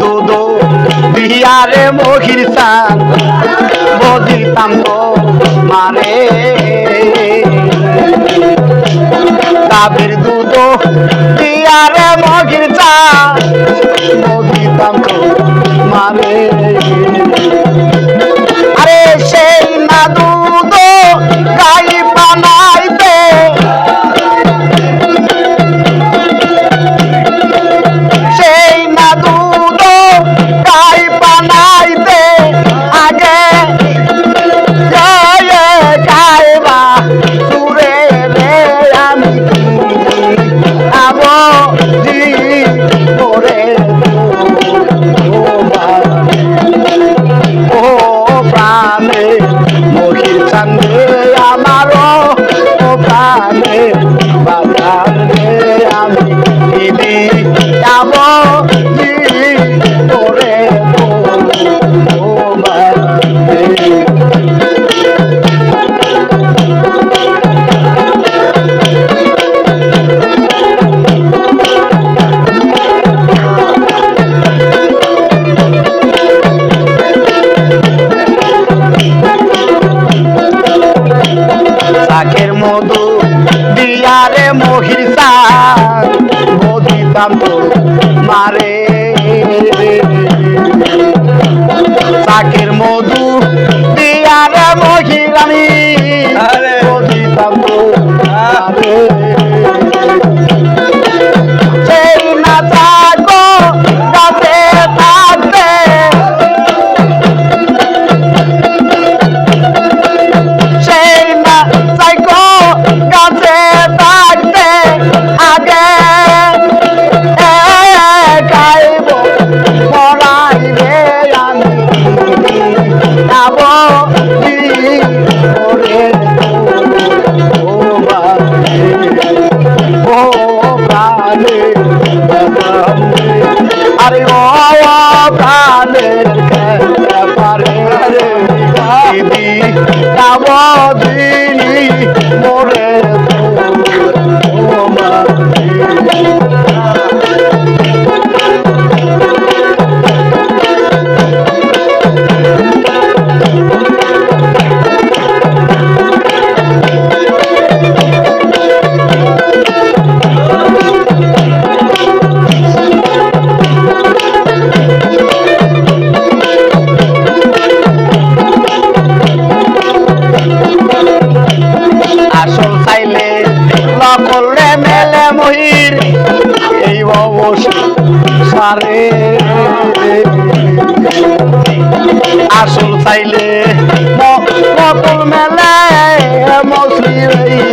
দুধ বিহারে মহির সান বদিতাম মারে গাভীর দুধ বিহারে মহির সান বদিতাম মারে পাকের মধু করলে মেলে মহির। এই আসল চাইলে মকল মেলে মসির এই